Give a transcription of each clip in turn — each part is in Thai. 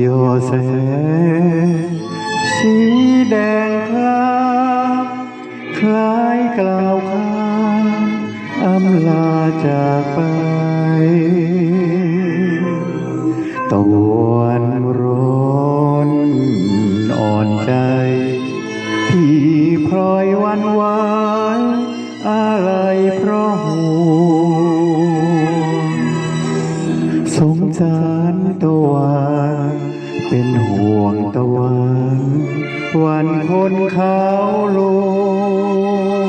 โยเซสีแดงคล้าคล้ายกล่าวคำอำลาจากไปตะวันร้อนอ่อนใจ ที่พลอยวันวานอะไรเพราะหูสงสาร วันคนเขาลง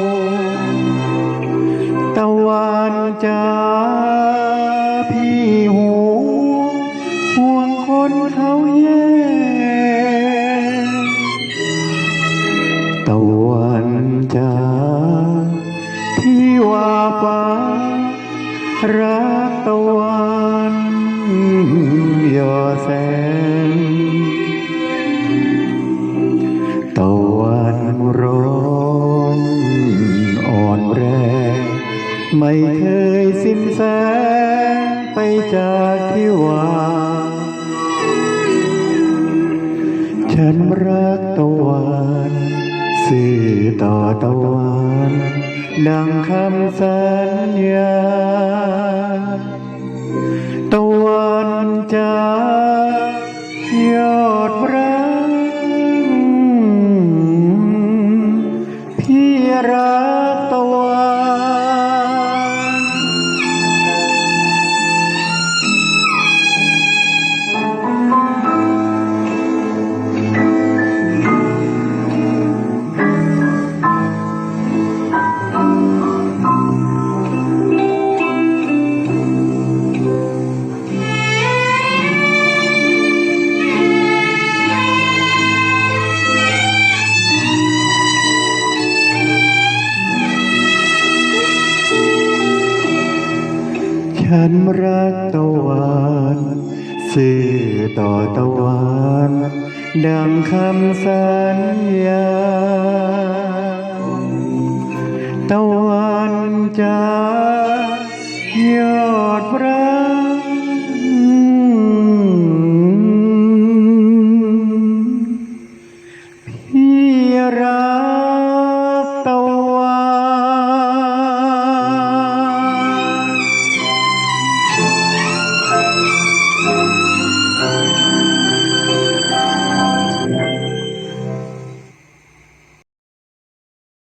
ตะวันจ้าพี่หูห่วงคนเขาแย่ตะวันจ้าพี่ว่าฟ้ารักตะวันยอแส ร้อนอ่อนแรง ไม่เคยสิ้นแสงไปจากที่ว่าฉันรักตะวันสื่อต่อตะวันดังคำสัญญาตะวันจ้า หันรักตะวันสื่อต่อตะวันดังคำสัญญา ตะวันจ้ายอดรักพี่รัก